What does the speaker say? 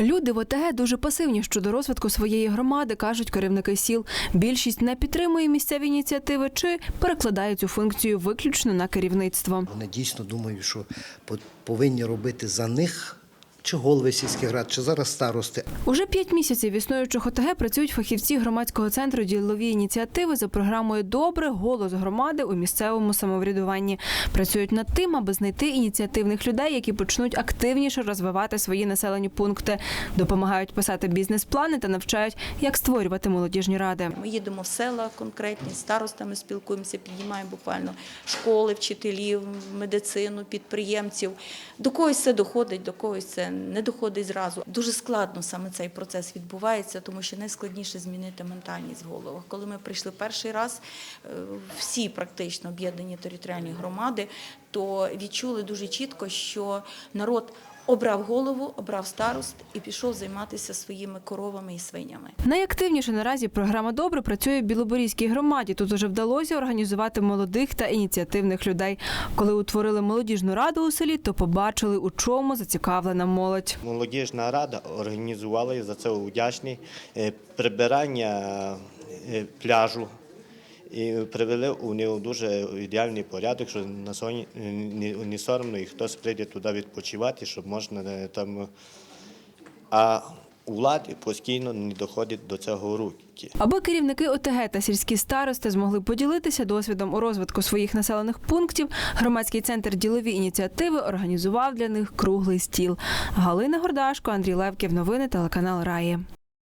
Люди в ОТГ дуже пасивні щодо розвитку своєї громади, кажуть керівники сіл. Більшість не підтримує місцеві ініціативи чи перекладає цю функцію виключно на керівництво. Вони дійсно думають, що по- повинні робити за них чи голови сільських рад, чи зараз старости. Уже п'ять місяців існуючих ОТГ працюють фахівці громадського центру ділові ініціативи за програмою Добре голос громади у місцевому самоврядуванні. Працюють над тим, аби знайти ініціативних людей, які почнуть активніше розвивати свої населені пункти, допомагають писати бізнес-плани та навчають, як створювати молодіжні ради. Ми їдемо в села конкретні, з старостами спілкуємося, піднімаємо буквально школи, вчителів, медицину, підприємців. До когось це доходить, до когось це не доходить зразу. Дуже складно саме цей процес відбувається, тому що найскладніше змінити ментальність в головах. Коли ми прийшли перший раз, е, всі практично об'єднані територіальні громади, то відчули дуже чітко, що народ обрав голову, обрав старост і пішов займатися своїми коровами і свинями. Найактивніше наразі програма Добре працює в Білоборізькій громаді. Тут уже вдалося організувати молодих та ініціативних людей. Коли утворили молодіжну раду у селі, то побачили, у чому зацікавлена молодь. Молодіжна рада організувала і за це вдячний е, прибирання е, пляжу. І привели у нього дуже ідеальний порядок, що на сьогодні не, не соромно, і хтось прийде туди відпочивати, щоб можна е, там. А у владі постійно не доходить до цього руки. Аби керівники ОТГ та сільські старости змогли поділитися досвідом у розвитку своїх населених пунктів, громадський центр ділові ініціативи організував для них круглий стіл. Галина Гордашко, Андрій Левків. Новини телеканал Раї.